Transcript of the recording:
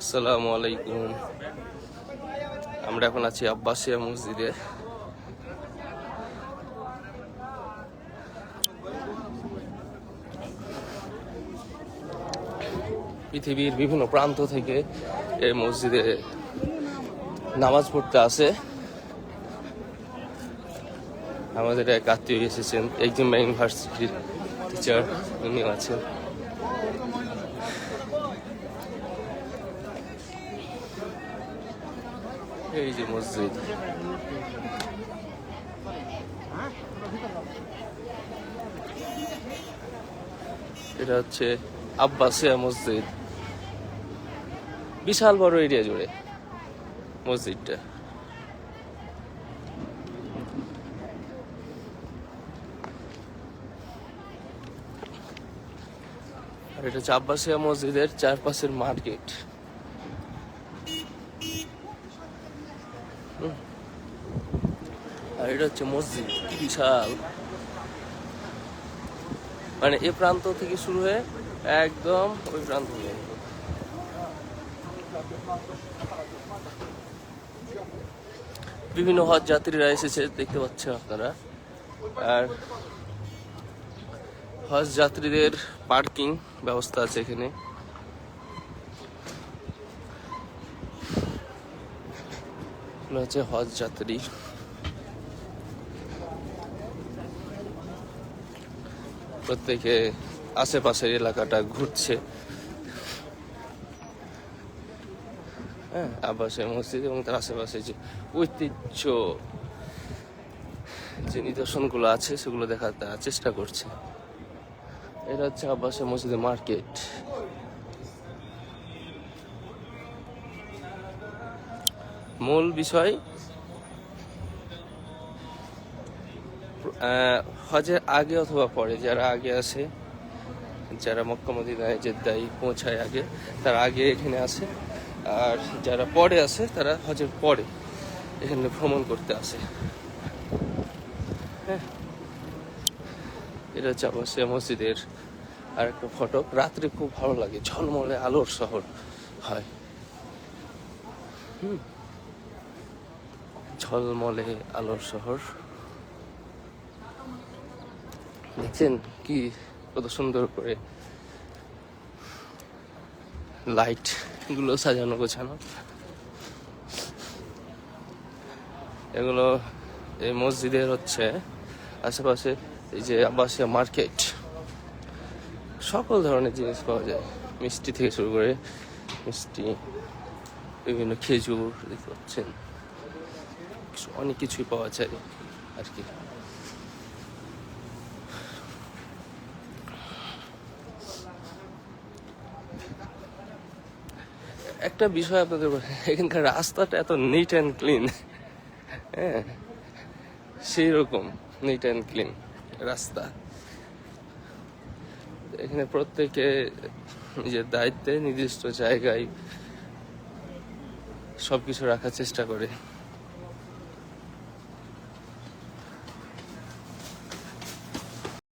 আসসালামু আলাইকুম। আমরা এখন আছি আব্বাসিয়া মসজিদে। পৃথিবীর বিভিন্ন প্রান্ত থেকে এই মসজিদে নামাজ পড়তে আসে। আমাদের এক আত্মীয় এসেছেন, একজন ইউনিভার্সিটির টিচার উনিও আছেন। এই যে মসজিদ। এটা হচ্ছে আব্বাসিয়া মসজিদ। বিশাল বড় এরিয়া জুড়ে মসজিদটা। আর এটা হচ্ছে আব্বাসিয়া মসজিদের চারপাশের মার্কেট। আর এটা হচ্ছে মসজিদ, কি বিশাল। মানে এ প্রান্ত থেকে শুরু হয়ে একদম ওই প্রান্ত বিভিন্ন হজ যাত্রীরা এসেছে, দেখতে পাচ্ছেন আপনারা। আর হজ যাত্রীদের পার্কিং ব্যবস্থা আছে এখানে। এগুলো হচ্ছে হজ যাত্রী। প্রত্যেকে আশেপাশের এলাকাটা ঘুরছে। হ্যাঁ মসজিদ এবং তার আশেপাশে যে ঐতিহ্য যে নিদর্শনগুলো আছে, সেগুলো দেখার চেষ্টা করছে। এটা হচ্ছে আব্বাসের মসজিদের মার্কেট। মূল বিষয় হজের আগে অথবা পরে, যারা আগে আসে, যারা মক্কা মদিনায় জেদ্দাই পৌঁছায় আগে, তারা আগে এখানে আসে। আর যারা পরে আসে, তারা হজের পরে এখানে ভ্রমণ করতে আসে। হ্যাঁ। এটা হচ্ছে আবাসিয়া মসজিদের আর একটা ফটো। রাত্রে খুব ভালো লাগে, ঝলমলে আলোর শহর হয়। হুম। ঝলমলে আলোর শহর। দেখছেন কি কত সুন্দর করে লাইটগুলো সাজানো, গোছানো। এগুলো এই মসজিদের হচ্ছে আশেপাশে এই যে আবাসিয়া মার্কেট। সকল ধরনের জিনিস পাওয়া যায়। মিষ্টি থেকে শুরু করে মিষ্টি, বিভিন্ন খেজুর, দেখতে পাচ্ছেন। অনেক কিছুই পাওয়া যায় আর কি। একটা বিষয় আপনাদের এখানকার রাস্তাটা এত নিট অ্যান্ড ক্লিন হ্যাঁ সেই রকম নিট অ্যান্ড ক্লিন রাস্তা। এখানে প্রত্যেকে নিজের দায়িত্বে, নির্দিষ্ট জায়গায় সবকিছু রাখার চেষ্টা করে।